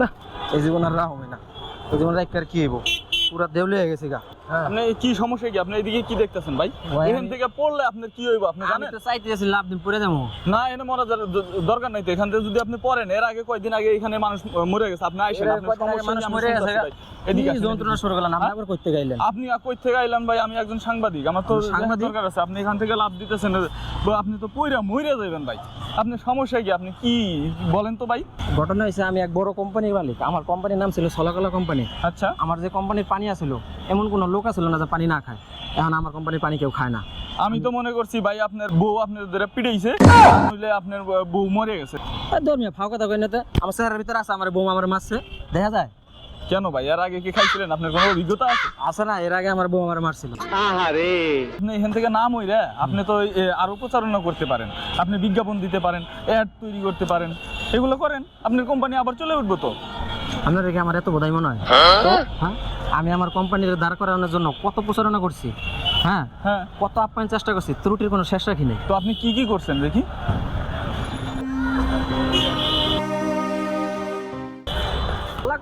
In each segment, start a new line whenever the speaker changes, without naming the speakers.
না, এই জীবন আর হবে না। এই জীবন রাখ আর কি হইব? পুরা দেউলে হয়ে গেছে গা। হ্যাঁ।
আপনি কি সমস্যা কি? আপনি এদিকে কি দেখতেছেন ভাই? এখান থেকে পড়লে আপনার কি হইব? আপনি
আমি
জানেন?
তো চাইতেছি লাভ দিন পরে যাব।
না মরা দরকার নাই তো। এখান থেকে যদি আপনি পড়েন এর আগে কয়দিন আগে এখানে মানুষ মরে গেছে। আপনি আইসেন
মানুষ মরে গেছে।
এদিকে
যন্ত্রণা শুরু করলেন আপনি আবার করতে গাইলেন
আপনি কই থেকে আইলেন ভাই? আমি একজন সাংবাদিক। আমার তো
সাংবাদিক?
দরকার আছে। আপনি এখান থেকে লাভ দিতেছেন। আপনি তো পইরা মরে যাবেন ভাই। আপনি সমস্যা কি? আপনি কি বলেন তো ভাই?
ঘটনা হয়েছে আমি এক বড় কোম্পানির মালিক। আমার কোম্পানির নাম ছিল সলাকলা কোম্পানি।
আচ্ছা।
আমার যে কোম্পানির পানি আছিল এমন কোনো লোক আছিল না যে পানি না খায়। এখন আমার কোম্পানির পানি কেউ খায় না।
আমি তো মনে করছি ভাই আপনার বউ আপনার ধরে পিড়াইছে নইলে আপনার বউ মরে গেছে।
ধর্মীয় ফাও কথা কই না তো আমার চেহারার ভিতরে আছে আমার বউ আমার মারছে। দেখা যায়?
কেন ভাই? এর আগে কি খাইছিলেন? আপনার কোনো অভিজ্ঞতা আছে?
আছে না এর আগে আমার বউ আমার মারছিল।
আপনি এখান থেকে নাম হইরে আপনি তো এ, আরও প্রচারণা করতে পারেন। আপনি বিজ্ঞাপন দিতে পারেন অ্যাড তৈরি করতে পারেন। এগুলো করেন আপনার কোম্পানি আবার চলে উঠবো তো?
আপনার কি আমার এত বোধাই মনে হয়? হ্যাঁ? আমি আমার কোম্পানির দাঁড় করানোর জন্য কত প্রচারণা করছি? হ্যাঁ?
হ্যাঁ।
কত আপ্যায়ন চেষ্টা করছি? ত্রুটির কোনো শেষ রাখি নেই।
তো আপনি কি কি করছেন দেখি?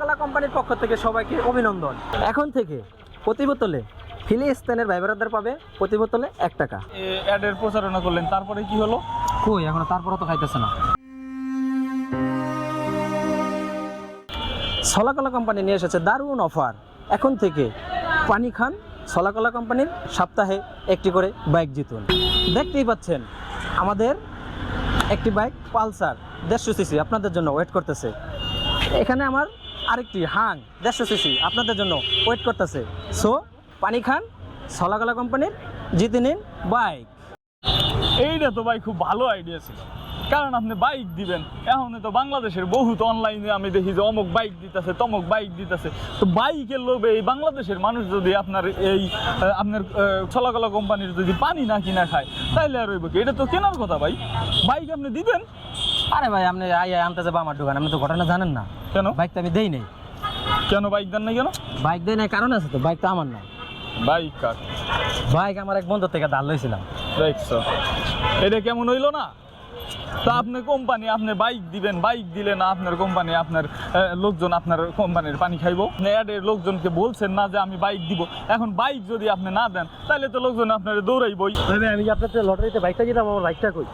কলা কোম্পানির পক্ষ থেকে সবাইকে অভিনন্দন। এখন থেকে প্রতি বোতলে ফিলিস্তিনের ভাইবারাদার পাবে প্রতি বোতলে এক টাকা।
অ্যাডের প্রচারণা করলেন তারপরে কি হলো?
কই এখনও তারপরও তো খাইতেছে না। সলাকলা কোম্পানি নিয়ে এসেছে দারুণ অফার। এখন থেকে পানি খান সলাকলা কোম্পানির সপ্তাহে একটি করে বাইক জিতুন। দেখতেই পাচ্ছেন আমাদের একটি বাইক পালসার দেড়শো সিসি আপনাদের জন্য ওয়েট করতেছে। এখানে আমার আরেকটি হাং দেড়শো সিসি আপনাদের জন্য ওয়েট করতেছে। সো পানি খান সলাকলা কোম্পানির জিতে নিন বাইক
এইটা তো ভাই খুব ভালো আইডিয়া ছিল। কারণ আপনি বাইক দিবেন এখন তো বাংলাদেশের বহুত অনলাইনে আমি দেখি যে অমুক বাইক দিতেছে তমুক বাইক দিতেছে। তো বাইকের লোভে এই বাংলাদেশের মানুষ যদি আপনার এই আপনার চলাকলা কোম্পানির যদি পানি না কিনা খায় তাইলে আর রইব কি? এটা তো কেনার কথা ভাই। বাইক আপনি দিবেন?
আরে ভাই আপনি আই আই আনতে যাব আমার দোকান আপনি তো ঘটনা জানেন না।
কেন?
বাইক আমি দেই নাই।
কেন বাইক দেন না কেন?
বাইক দেই নাই কারণ আছে তো বাইক তো আমার না
বাইক কার?
বাইক আমার এক বন্ধুর থেকে ধার লইছিলাম।
দেখছ? এটা কেমন হইল না? তা আপনি কোম্পানি আপনি বাইক দিবেন বাইক দিলে না আপনার কোম্পানি আপনার লোকজন আপনার কোম্পানির পানি খাইবো? আপনি অ্যাডের লোকজনকে বলছেন না যে আমি বাইক দিব। এখন বাইক যদি আপনি না দেন তাহলে তো লোকজন আপনার দৌড়াইবই।
আমি আপনার লটারিতে বাইকটা দিলাম আমার বাইকটা কই?